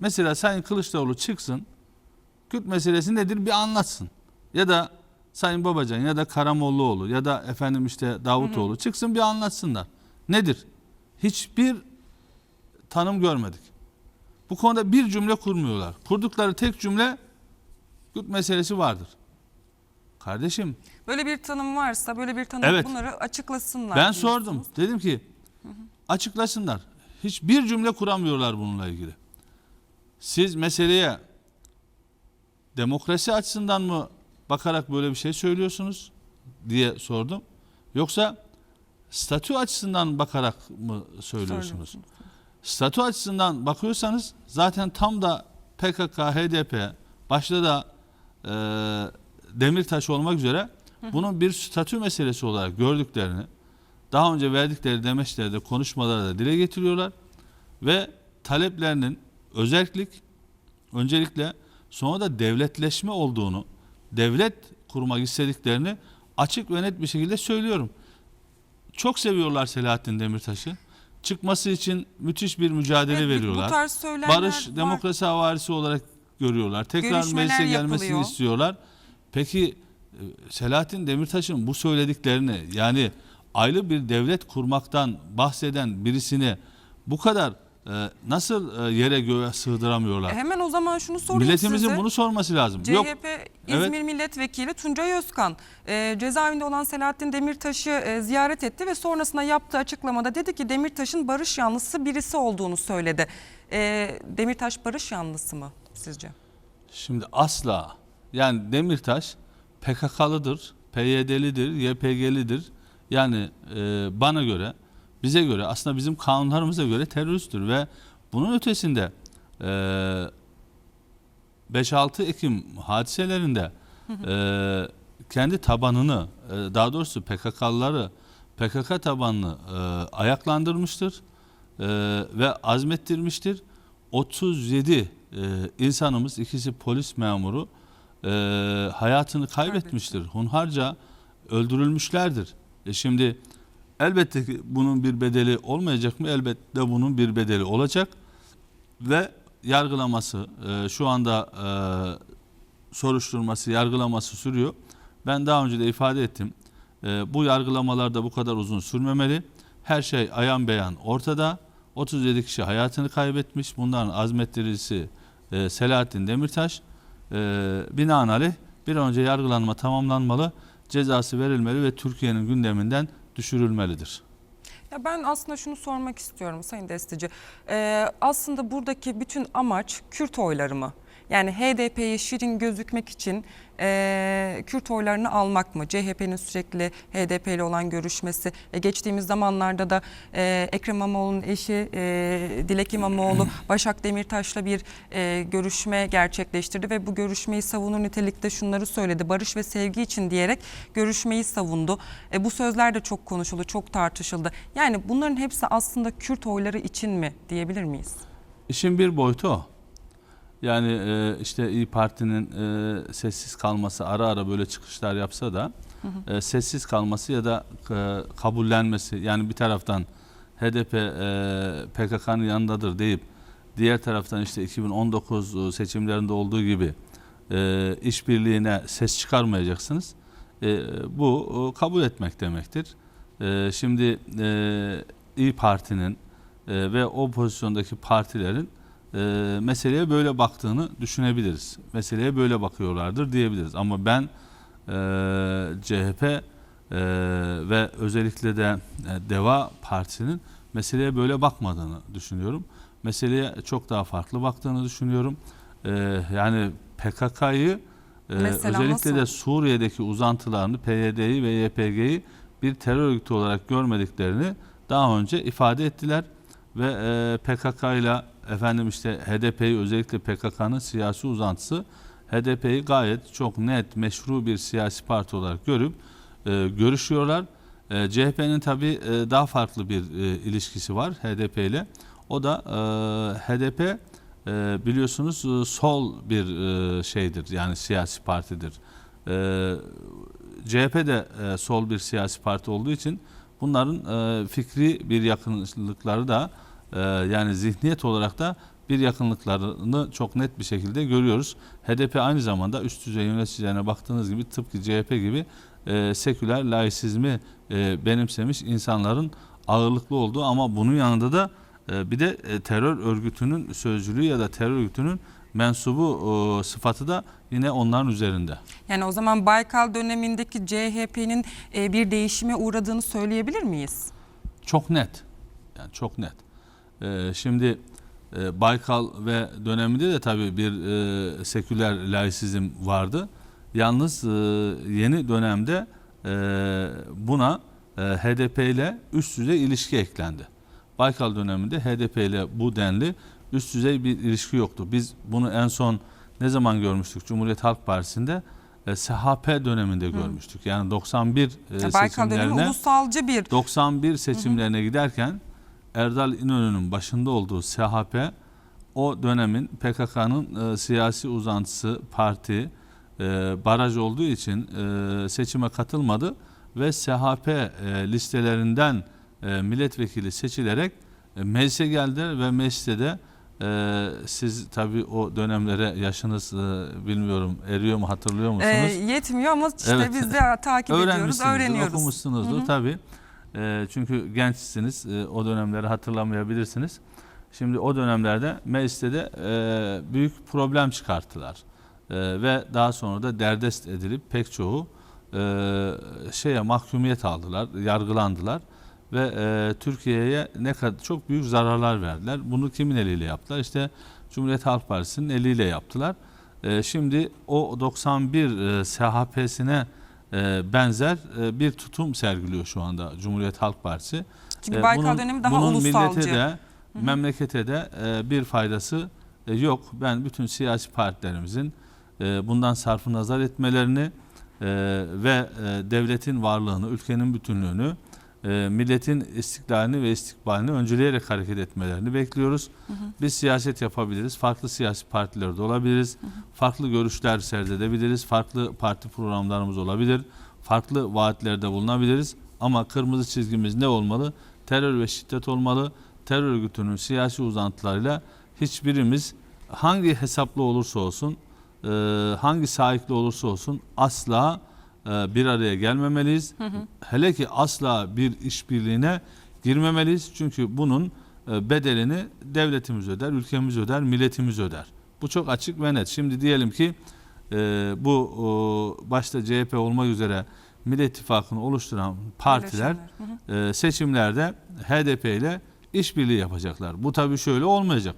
Mesela Sayın Kılıçdaroğlu çıksın, Kürt meselesi nedir bir anlatsın. Ya da Sayın Babacan ya da Karamollaoğlu ya da efendim işte Davutoğlu çıksın bir anlatsınlar. Nedir? Hiçbir tanım görmedik. Bu konuda bir cümle kurmuyorlar. Kurdukları tek cümle Kürt meselesi vardır. Kardeşim Böyle bir tanım varsa böyle bir tanım Evet. bunları açıklasınlar. ben sordum. Dedim ki açıklasınlar. Hiçbir cümle kuramıyorlar bununla ilgili. Siz meseleye demokrasi açısından mı bakarak böyle bir şey söylüyorsunuz diye sordum. Yoksa statü açısından bakarak mı söylüyorsunuz? Statü açısından bakıyorsanız zaten tam da PKK, HDP, başta da e, Demirtaş olmak üzere bunun bir statü meselesi olarak gördüklerini daha önce verdikleri demeçlerde, konuşmalarda dile getiriyorlar ve taleplerinin özellik, öncelikle sonra da devletleşme olduğunu, devlet kurmak istediklerini açık ve net bir şekilde söylüyorum. Çok seviyorlar Selahattin Demirtaş'ı. Çıkması için müthiş bir mücadele Evet, veriyorlar. Bu tarz Barış, var. demokrasi havarisi olarak görüyorlar. Tekrar Görüşmeler meclise gelmesini yapılıyor. istiyorlar. Peki e, Selahattin Demirtaş'ın bu söylediklerini yani ayrı bir devlet kurmaktan bahseden birisini bu kadar nasıl e, yere göğe sığdıramıyorlar? Hemen o zaman şunu sorayım Milletimizin size. bunu sorması lazım. CHP Yok İzmir Evet. Milletvekili Tuncay Özkan e, cezaevinde olan Selahattin Demirtaş'ı e, ziyaret etti ve sonrasında yaptığı açıklamada dedi ki Demirtaş'ın barış yanlısı birisi olduğunu söyledi. E, Demirtaş barış yanlısı mı sizce? Şimdi asla yani Demirtaş PKK'lıdır, PYD'lidir, YPG'lidir. Yani e, bana göre, bize göre aslında bizim kanunlarımıza göre teröristtir ve bunun ötesinde e, 5-6 Ekim hadiselerinde e, kendi tabanını, e, daha doğrusu PKK'lıları PKK tabanlı e, ayaklandırmıştır e, ve azmettirmiştir. 37 e, insanımız, ikisi polis memuru e, hayatını kaybetmiştir. Hunharca öldürülmüşlerdir. E şimdi elbette ki bunun bir bedeli olmayacak mı? Elbette bunun bir bedeli olacak ve yargılaması e, şu anda e, soruşturması, yargılaması sürüyor. Ben daha önce de ifade ettim. E, bu yargılamalarda bu kadar uzun sürmemeli. Her şey ayan beyan ortada. 37 kişi hayatını kaybetmiş. Bunların azmettiricisi e, Selahattin Demirtaş. E, binaenaleyh bir an önce yargılanma tamamlanmalı, cezası verilmeli ve Türkiye'nin gündeminden düşürülmelidir. Ya ben aslında şunu sormak istiyorum Sayın Destici. Ee, aslında buradaki bütün amaç Kürt oyları mı? Yani HDP'ye şirin gözükmek için e, Kürt oylarını almak mı? CHP'nin sürekli HDP ile olan görüşmesi. E, geçtiğimiz zamanlarda da e, Ekrem İmamoğlu'nun eşi e, Dilek İmamoğlu Başak Demirtaş'la bir e, görüşme gerçekleştirdi ve bu görüşmeyi savunur nitelikte şunları söyledi. Barış ve sevgi için diyerek görüşmeyi savundu. E, bu sözler de çok konuşuldu, çok tartışıldı. Yani bunların hepsi aslında Kürt oyları için mi diyebilir miyiz? İşin bir boyutu o. Yani e, işte İyi Parti'nin e, sessiz kalması ara ara böyle çıkışlar yapsa da e, sessiz kalması ya da e, kabullenmesi yani bir taraftan HDP e, PKK'nın yanındadır deyip diğer taraftan işte 2019 seçimlerinde olduğu gibi e, işbirliğine ses çıkarmayacaksınız. E, bu e, kabul etmek demektir. E, şimdi e, İyi Parti'nin e, ve o pozisyondaki partilerin e, meseleye böyle baktığını düşünebiliriz. Meseleye böyle bakıyorlardır diyebiliriz. Ama ben e, CHP e, ve özellikle de e, Deva Partisi'nin meseleye böyle bakmadığını düşünüyorum. Meseleye çok daha farklı baktığını düşünüyorum. E, yani PKK'yı e, özellikle de nasıl? Suriye'deki uzantılarını PYD'yi ve YPG'yi bir terör örgütü olarak görmediklerini daha önce ifade ettiler ve e, PKK ile efendim işte HDP'yi özellikle PKK'nın siyasi uzantısı HDP'yi gayet çok net meşru bir siyasi parti olarak görüp e, görüşüyorlar. E, CHP'nin tabii e, daha farklı bir e, ilişkisi var HDP ile. O da e, HDP e, biliyorsunuz e, sol bir e, şeydir yani siyasi partidir. E, CHP de e, sol bir siyasi parti olduğu için bunların e, fikri bir yakınlıkları da e, yani zihniyet olarak da bir yakınlıklarını çok net bir şekilde görüyoruz. HDP aynı zamanda üst düzey yöneticilerine baktığınız gibi tıpkı CHP gibi e, seküler laisizmi e, benimsemiş insanların ağırlıklı olduğu ama bunun yanında da e, bir de e, terör örgütünün sözcülüğü ya da terör örgütünün mensubu e, sıfatı da yine onların üzerinde. Yani o zaman Baykal dönemindeki CHP'nin e, bir değişime uğradığını söyleyebilir miyiz? Çok net. Yani çok net. Ee, şimdi e, Baykal ve döneminde de tabii bir e, seküler laisizm vardı. Yalnız e, yeni dönemde e, buna e, HDP ile üst düzey ilişki eklendi. Baykal döneminde HDP ile bu denli üst düzey bir ilişki yoktu. Biz bunu en son ne zaman görmüştük? Cumhuriyet Halk Partisi'nde e, SHP döneminde görmüştük. Yani 91 e, Baykal dönemi seçimlerine ulusalcı bir 91 seçimlerine giderken Erdal İnönü'nün başında olduğu SHP o dönemin PKK'nın e, siyasi uzantısı parti e, baraj olduğu için e, seçime katılmadı ve SHP e, listelerinden e, milletvekili seçilerek e, meclise geldiler ve mecliste de e, siz tabii o dönemlere yaşınız e, bilmiyorum eriyor mu hatırlıyor musunuz? e, yetmiyor ama işte Evet. biz de takip ediyoruz, öğreniyoruz. okumuşsunuzdur tabii. Ee, çünkü gençsiniz, e, o dönemleri hatırlamayabilirsiniz. Şimdi o dönemlerde mecliste de e, büyük problem çıkarttılar. E, ve daha sonra da derdest edilip pek çoğu e, şeye mahkumiyet aldılar, yargılandılar ve e, Türkiye'ye ne kadar çok büyük zararlar verdiler. Bunu kimin eliyle yaptılar? İşte Cumhuriyet Halk Partisi'nin eliyle yaptılar. E, şimdi o 91 e, SHP'sine e, benzer e, bir tutum sergiliyor şu anda Cumhuriyet Halk Partisi. Çünkü E, Baykal bunun- dönemi daha bunun ulusalcı. millete de memlekete de e, bir faydası e, yok. Ben bütün siyasi partilerimizin e, bundan sarfı nazar etmelerini e, ve e, devletin varlığını, ülkenin bütünlüğünü, e, milletin istiklalini ve istikbalini önceleyerek hareket etmelerini bekliyoruz. Biz siyaset yapabiliriz. Farklı siyasi partilerde olabiliriz. Farklı görüşler serdedebiliriz. Farklı parti programlarımız olabilir. Farklı vaatlerde bulunabiliriz. Ama kırmızı çizgimiz ne olmalı? Terör ve şiddet olmalı. Terör örgütünün siyasi uzantılarıyla hiçbirimiz hangi hesaplı olursa olsun, e, hangi sahipli olursa olsun asla bir araya gelmemeliyiz. Hele ki asla bir işbirliğine girmemeliyiz. Çünkü bunun e, bedelini devletimiz öder, ülkemiz öder, milletimiz öder. Bu çok açık ve net. Şimdi diyelim ki e, bu başta CHP olmak üzere Millet İttifakı'nı oluşturan partiler. Hı hı. e, seçimlerde HDP ile işbirliği yapacaklar. Bu tabii şöyle olmayacak.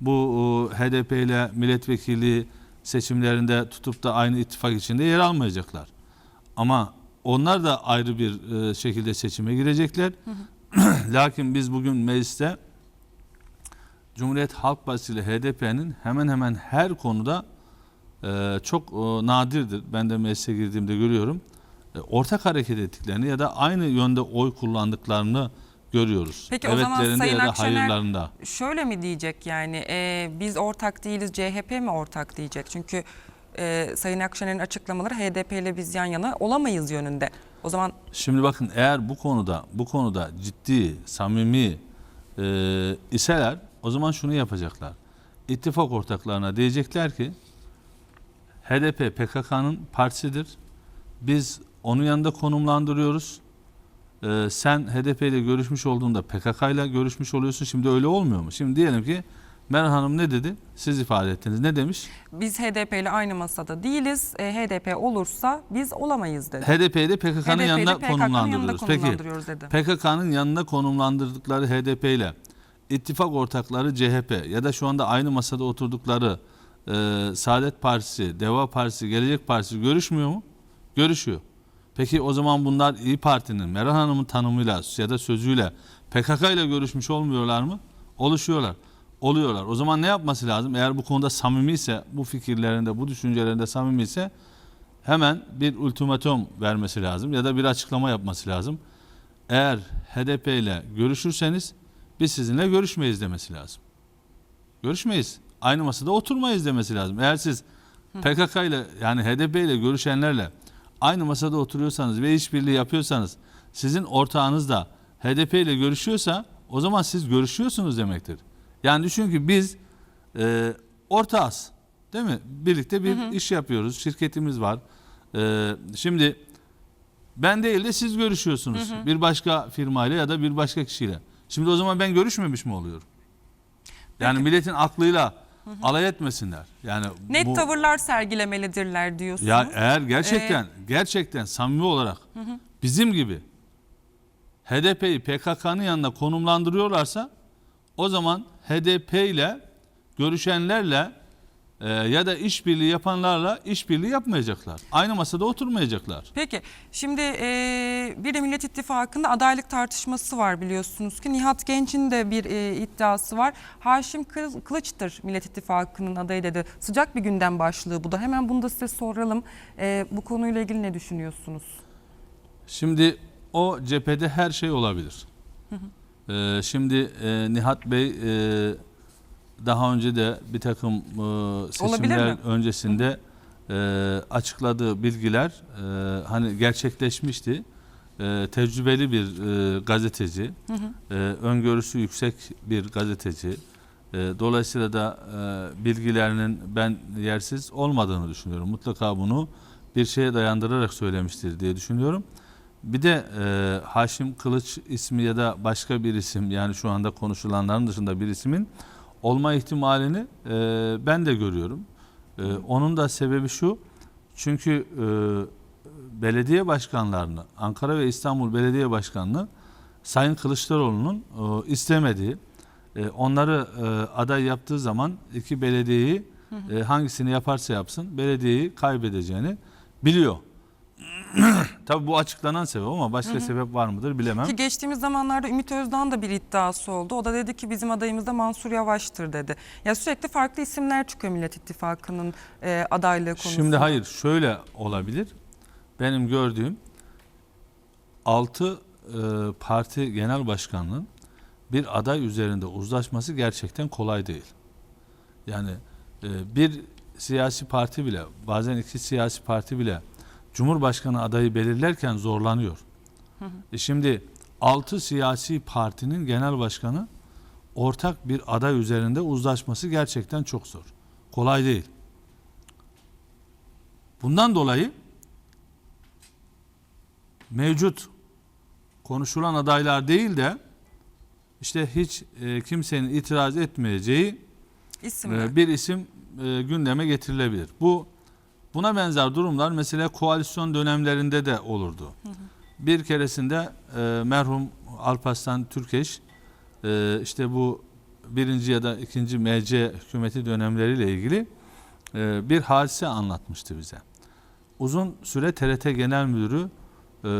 Bu HDP ile milletvekili seçimlerinde tutup da aynı ittifak içinde yer almayacaklar. Ama onlar da ayrı bir e, şekilde seçime girecekler. Lakin biz bugün mecliste Cumhuriyet Halk Partisi ile HDP'nin hemen hemen her konuda e, çok e, nadirdir. Ben de meclise girdiğimde görüyorum. E, ortak hareket ettiklerini ya da aynı yönde oy kullandıklarını görüyoruz. Peki o zaman Sayın ya da Akşener- hayırlarında. Şöyle mi diyecek yani e, biz ortak değiliz CHP mi ortak diyecek? Çünkü e, Sayın Akşener'in açıklamaları HDP ile biz yan yana olamayız yönünde. O zaman Şimdi bakın eğer bu konuda bu konuda ciddi, samimi e, iseler o zaman şunu yapacaklar. İttifak ortaklarına diyecekler ki HDP PKK'nın partisidir. Biz onun yanında konumlandırıyoruz. E, sen HDP ile görüşmüş olduğunda PKK ile görüşmüş oluyorsun. Şimdi öyle olmuyor mu? Şimdi diyelim ki Meral Hanım ne dedi? Siz ifade ettiniz. Ne demiş? biz HDP ile aynı masada değiliz. E, HDP olursa biz olamayız dedi. HDP'yi de PKK'nın HDP yanına yanında konumlandırıyoruz. Peki konumlandırıyoruz dedi. PKK'nın yanına konumlandırdıkları HDP ile ittifak ortakları CHP ya da şu anda aynı masada oturdukları e, Saadet Partisi, Deva Partisi, Gelecek Partisi görüşmüyor mu? Görüşüyor. Peki o zaman bunlar İyi Parti'nin, Meral Hanım'ın tanımıyla ya da sözüyle PKK ile görüşmüş olmuyorlar mı? Oluşuyorlar. Oluyorlar. O zaman ne yapması lazım? Eğer bu konuda samimi ise, bu fikirlerinde, bu düşüncelerinde samimi ise hemen bir ultimatum vermesi lazım ya da bir açıklama yapması lazım. Eğer HDP ile görüşürseniz biz sizinle görüşmeyiz demesi lazım. Görüşmeyiz. Aynı masada oturmayız demesi lazım. Eğer siz PKK ile yani HDP ile görüşenlerle aynı masada oturuyorsanız ve işbirliği yapıyorsanız sizin ortağınız da HDP ile görüşüyorsa o zaman siz görüşüyorsunuz demektir. Yani düşün ki biz e, ortağız. Değil mi? Birlikte bir iş yapıyoruz. Şirketimiz var. E, şimdi ben değil de siz görüşüyorsunuz. Bir başka firmayla ya da bir başka kişiyle. Şimdi o zaman ben görüşmemiş mi oluyorum? Yani Peki. milletin aklıyla alay etmesinler. Yani Net bu- tavırlar sergilemelidirler diyorsunuz. ya eğer gerçekten gerçekten samimi olarak bizim gibi HDP'yi PKK'nın yanına konumlandırıyorlarsa o zaman HDP ile görüşenlerle e, ya da işbirliği yapanlarla işbirliği yapmayacaklar. Aynı masada oturmayacaklar. Peki şimdi e, bir de Millet İttifakı'nda adaylık tartışması var biliyorsunuz ki. Nihat Genç'in de bir e, iddiası var. Haşim Kıl- Kılıç'tır Millet İttifakı'nın adayı dedi. Sıcak bir gündem başlığı bu da. Hemen bunu da size soralım. E, bu konuyla ilgili ne düşünüyorsunuz? Şimdi o cephede her şey olabilir. Ee, şimdi e, Nihat Bey e, daha önce de bir takım e, seçimler öncesinde e, açıkladığı bilgiler e, hani gerçekleşmişti. E, tecrübeli bir e, gazeteci, e, öngörüsü yüksek bir gazeteci. E, dolayısıyla da e, bilgilerinin ben yersiz olmadığını düşünüyorum. Mutlaka bunu bir şeye dayandırarak söylemiştir diye düşünüyorum. Bir de e, Haşim Kılıç ismi ya da başka bir isim yani şu anda konuşulanların dışında bir ismin olma ihtimalini e, ben de görüyorum. E, onun da sebebi şu çünkü e, belediye başkanlarını Ankara ve İstanbul Belediye Başkanlığı Sayın Kılıçdaroğlu'nun e, istemediği e, onları e, aday yaptığı zaman iki belediyeyi e, hangisini yaparsa yapsın belediyeyi kaybedeceğini biliyor. Tabii bu açıklanan sebep ama başka sebep var mıdır bilemem. Ki geçtiğimiz zamanlarda Ümit Özdağ'ın da bir iddiası oldu. O da dedi ki bizim adayımız da Mansur Yavaş'tır dedi. Ya sürekli farklı isimler çıkıyor Millet İttifakı'nın e, adaylığı konusunda. Şimdi hayır şöyle olabilir. Benim gördüğüm 6 parti genel başkanının bir aday üzerinde uzlaşması gerçekten kolay değil. Yani e, bir siyasi parti bile bazen iki siyasi parti bile Cumhurbaşkanı adayı belirlerken zorlanıyor. E şimdi 6 siyasi partinin genel başkanı ortak bir aday üzerinde uzlaşması gerçekten çok zor. Kolay değil. Bundan dolayı mevcut konuşulan adaylar değil de işte hiç e, kimsenin itiraz etmeyeceği İsimler. e, bir isim e, gündeme getirilebilir. Bu buna benzer durumlar mesela koalisyon dönemlerinde de olurdu. Bir keresinde e, merhum Alparslan Türkeş e, işte bu birinci ya da ikinci MC hükümeti dönemleriyle ilgili e, bir hadise anlatmıştı bize. Uzun süre TRT Genel Müdürü e,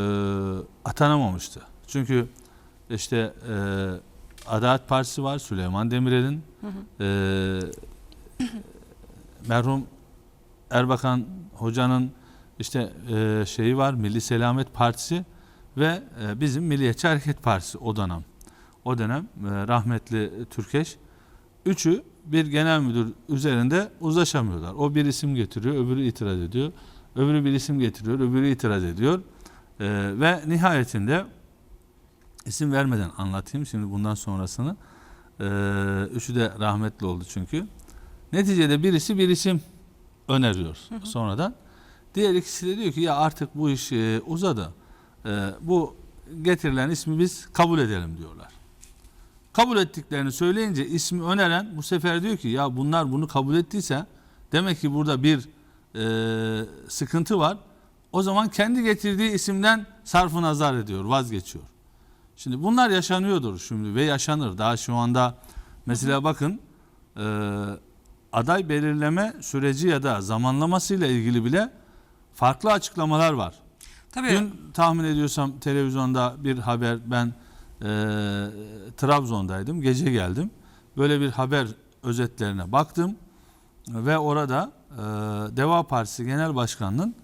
atanamamıştı. Çünkü işte e, Adalet Partisi var Süleyman Demirel'in e, merhum Erbakan Hoca'nın işte e, şeyi var Milli Selamet Partisi ve e, bizim Milliyetçi Hareket Partisi o dönem. O dönem e, rahmetli Türkeş üçü bir genel müdür üzerinde uzlaşamıyorlar. O bir isim getiriyor, öbürü itiraz ediyor. Öbürü bir isim getiriyor, öbürü itiraz ediyor. E, ve nihayetinde isim vermeden anlatayım şimdi bundan sonrasını. E, üçü de rahmetli oldu çünkü. Neticede birisi bir isim öneriyor sonradan. Diğer ikisi de diyor ki ya artık bu iş e, uzadı. E, bu getirilen ismi biz kabul edelim diyorlar. Kabul ettiklerini söyleyince ismi öneren bu sefer diyor ki ya bunlar bunu kabul ettiyse demek ki burada bir e, sıkıntı var. O zaman kendi getirdiği isimden sarfı nazar ediyor, vazgeçiyor. Şimdi bunlar yaşanıyordur şimdi ve yaşanır. Daha şu anda mesela bakın e, aday belirleme süreci ya da zamanlamasıyla ilgili bile farklı açıklamalar var. Tabii. Dün tahmin ediyorsam televizyonda bir haber ben e, Trabzon'daydım gece geldim. Böyle bir haber özetlerine baktım ve orada e, Deva Partisi Genel Başkanı'nın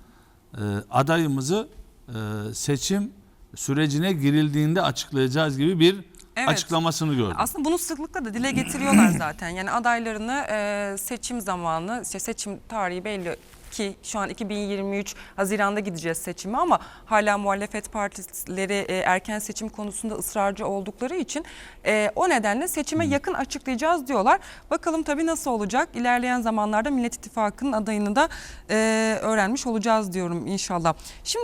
e, adayımızı e, seçim sürecine girildiğinde açıklayacağız gibi bir Evet. açıklamasını gördüm. Aslında bunu sıklıkla da dile getiriyorlar zaten. Yani adaylarını e, seçim zamanı, işte seçim tarihi belli ki şu an 2023 Haziran'da gideceğiz seçime ama hala muhalefet partileri e, erken seçim konusunda ısrarcı oldukları için e, o nedenle seçime yakın açıklayacağız diyorlar. Bakalım tabii nasıl olacak? İlerleyen zamanlarda Millet İttifakı'nın adayını da e, öğrenmiş olacağız diyorum inşallah. Şimdi